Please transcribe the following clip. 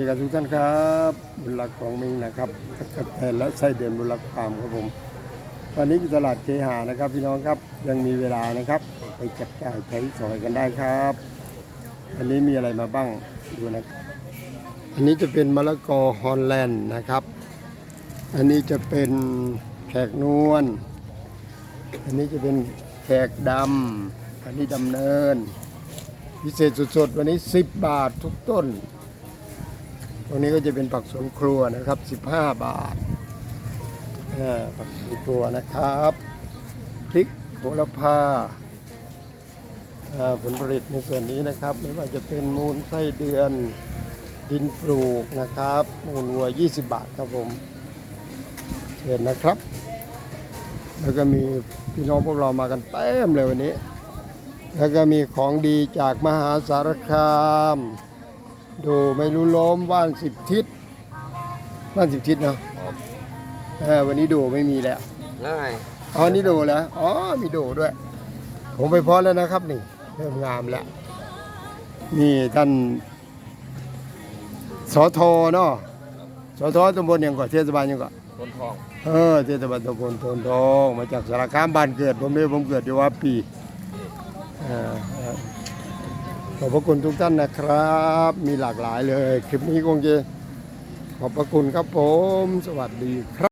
ดีกับทุกท่านครับบุญรักของมิงนะครับกระแตและไส้เดือนบุญรักฟาร์มครับผมวันนี้อยู่ตลาดเคหานะครับ พี่น้องครับยังมีเวลานะครับ ไปจับจ่ายใช้สอยกันได้ครับอันนี้มีอะไรมาบ้างดูนะอันนี้จะเป็นมะละกอฮอลแลนด์นะครับ อันนี้จะเป็นแขกนวลอันนี้จะเป็นแขกดำอันนี้ดำเนิน พิเศษสุดๆ วันนี้ 10 บาททุกต้น ตรงนี้ก็จะเป็นผักสวนครัวนะครับ 15 บาทเอ่อผักสวนครัวนะครับพริกโหระพาผลผลิตในส่วนนี้นะครับ ไม่ว่าจะเป็นมูลไส้เดือนดินปลูกนะครับ มูลวัว 20 บาทครับผมเชิญนะครับ แล้วก็มีพี่น้องพวกเรามากันเต็มเลยวันนี้ แล้วก็มีของดีจากมหาสารคาม ดูไม่รู้ล้มว่านสิบทิศว่านสิบทิศเนาะเออวันนี้ดูไม่มีแล้วง่ายอ๋อนี่ดูแล้วอ๋อมีดูด้วย ผมไปพอแล้วนะครับนี่เริ่มงามแล้วนี่ท่านสอทอเนาะสอทอตำบลยังก่อนเทศบาลยังก่อนคนทองเออเทศบาลตำบลโทนทองมาจากสารคามบ้านเกิด ผมเนี่ยผมเกิดอยู่ว่าปีเออเออ ขอบพระคุณทุกท่านนะครับ มีหลากหลายเลย คลิปนี้คงจะขอบพระคุณครับผม สวัสดีครับ